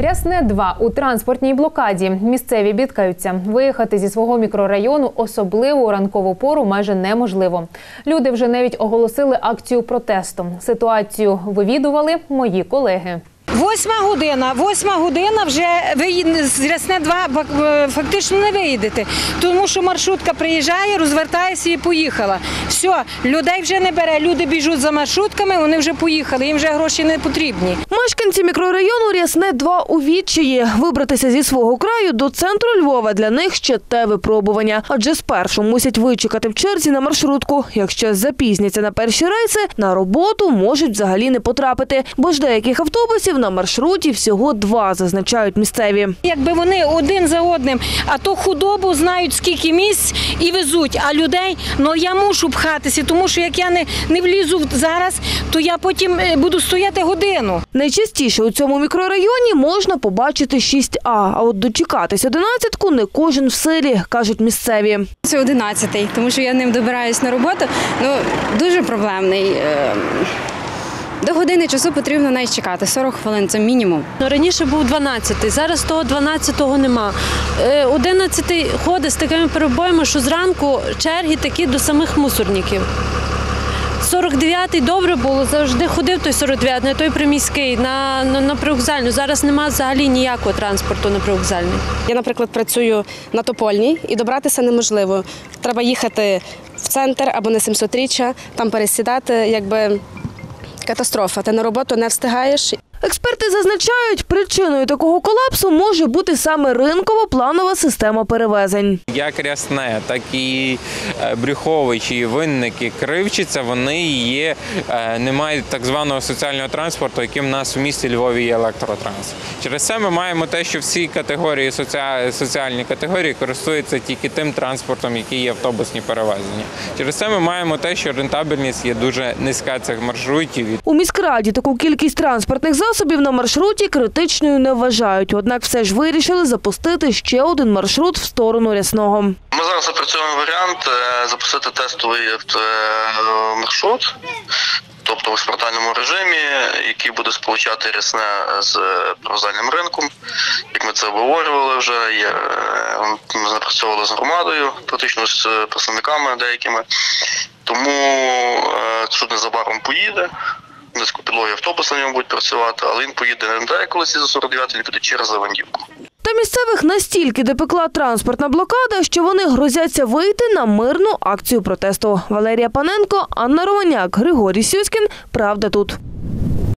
Рясне 2 у транспортній блокаді. Місцеві бідкаються. Виїхати зі свого мікрорайону особливо у ранкову пору майже неможливо. Люди вже навіть оголосили акцію протесту. Ситуацію вивідували мої колеги. Восьма година, восьма година вже ви з Рясне 2 фак- е, фактично не виїдете, тому що маршрутка приїжджає, розвертається і поїхала. Все, людей вже не бере, люди біжуть за маршрутками, вони вже поїхали, їм вже гроші не потрібні. Мешканці мікрорайону Рясне 2 у відчаї. Вибратися зі свого краю до центру Львова для них ще те випробування. Адже спершу мусять вичекати в черзі на маршрутку. Якщо запізняться на перші рейси, на роботу можуть взагалі не потрапити. Бо ж деяких автобусів на маршруті всього два, зазначають місцеві. Якби вони один за одним, а то худобу знають скільки місць і везуть, а людей, ну я мушу пхатися, тому що як я не, не влізу в- зараз, то я потім е, буду стояти годину. Найчастіше у цьому мікрорайоні можна побачити 6А, а от дочекатись 11-ку не кожен в силі, кажуть місцеві. Це 11-й, тому що я ним добираюсь на роботу. Ну, дуже проблемний. Е, До години часу потрібно навіть чекати. 40 хвилин це мінімум. Ну, раніше був 12-й, зараз того 12-го нема. Е, 11-й ходить з такими перебоями, що зранку черги такі до самих мусорників. 49-й добре було, завжди ходив той 49-й, на той приміський, на, на, на привокзальну. Зараз нема взагалі ніякого транспорту на привокзальний. Я, наприклад, працюю на Топольній і добратися неможливо. Треба їхати в центр або на 700-річчя, там пересідати, якби катастрофа. Ти на роботу не встигаєш. Експерти зазначають, причиною такого колапсу може бути саме ринково-планова система перевезень. Як Рясне, так і е, Брюхович, і Винники, Кривчиця, вони є, е, не мають так званого соціального транспорту, яким в нас в місті Львові є електротранс. Через це ми маємо те, що всі категорії, соціальні категорії користуються тільки тим транспортом, який є автобусні перевезення. Через це ми маємо те, що рентабельність є дуже низька цих маршрутів. У міськраді таку кількість транспортних засобів на маршруті критичною не вважають. Однак все ж вирішили запустити ще один маршрут в сторону рясного. Ми зараз опрацьовуємо варіант е, запустити тестовий е, маршрут, тобто в експериментальному режимі, який буде сполучати рясне з е, привокзальним ринком. Як ми це обговорювали вже, е, ми напрацьовували з громадою, практично з е, представниками деякими. Тому е, суд незабаром поїде. Низькопідлові автобус на ньому будуть працювати, але він поїде не як колись за 49 він піде через Левандівку. Та місцевих настільки допекла транспортна блокада, що вони грозяться вийти на мирну акцію протесту. Валерія Паненко, Анна Романяк, Григорій Сюськін. Правда тут.